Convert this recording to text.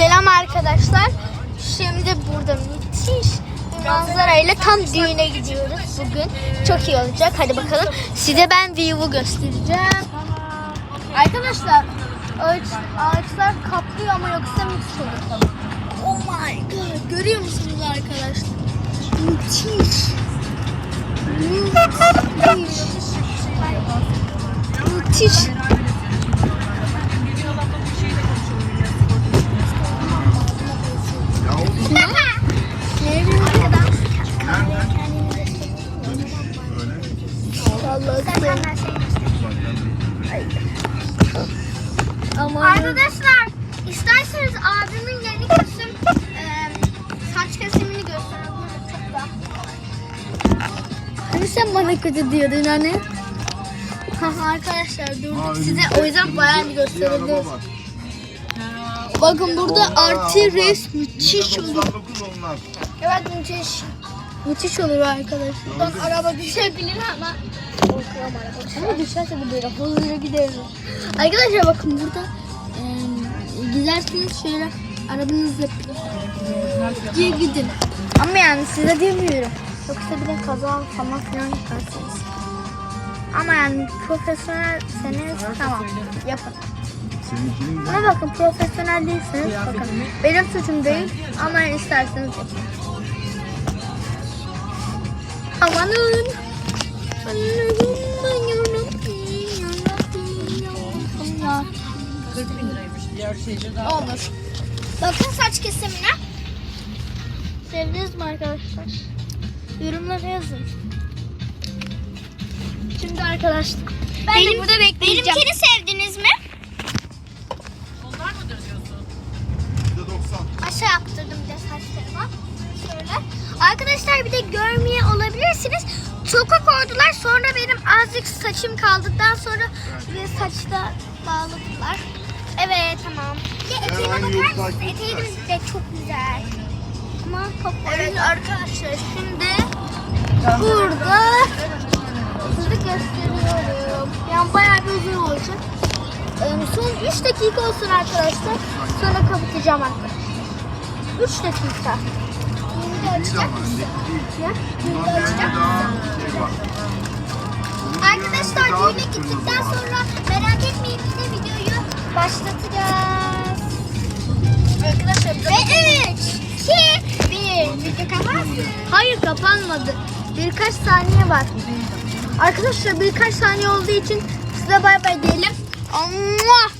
Selam arkadaşlar. Şimdi burada müthiş bir manzarayla tam düğüne gidiyoruz bugün. Çok iyi olacak. Hadi bakalım. Size ben view'u göstereceğim. Arkadaşlar ağaç, ağaçlar kaplıyor ama yoksa müthiş olur. Oh my god. Arkadaşlar isterseniz abimin yeni kesim e, saç kesimini da. Hani sen bana kötü diyordun hani? Haha arkadaşlar durduk size o yüzden bayağı bir gösterebiliriz. Bakın burada artı res müthiş olur. 99 onlar. Evet müthiş. Müthiş olur arkadaşlar. Bak araba düşebilir ama. Korkuyorum araba. Ama düşerse de böyle hızlıca gideriz. Arkadaşlar bakın burada eee giderseniz şöyle arabanızla diye gidin. Ama yani size demiyorum. Yoksa bir de kaza falan filan yaparsınız. Ama yani profesyonelseniz tamam yapın. Ama bakın profesyonel değilseniz bakın. Benim suçum değil ama isterseniz yapın. Amanın. Olur. Bakın saç kesimine. Sevdiniz mi arkadaşlar? Yorumlara yazın. Şimdi arkadaşlar ben de burada bekleyeceğim. Benimkini sevdiniz mi? %90. Aşağı yaptırdım bir de saçlarıma. Şöyle. Arkadaşlar bir de görmeye olabilirsiniz. Toka koydular sonra benim azıcık saçım kaldıktan sonra bir saçta bağladılar. Evet tamam. Bir de bakar yol mısınız? takip de çok güzel. Ama kapı Evet arkadaşlar şimdi burada size gösteriyorum. Yani bayağı bir uzun olacak. Ee, son 3 dakika olsun arkadaşlar. Sonra kapatacağım arkadaşlar. 3 dakika. Şimdi açacak mısın? Ya. Bundan önce daha şey. Arkadaşlar düğüne gittikten sonra başlatacağız. Arkadaşlar Ve 3, 2, 1. Video kapansın. Hayır kapanmadı. Birkaç saniye var. Arkadaşlar birkaç saniye olduğu için size bay bay diyelim. Allah!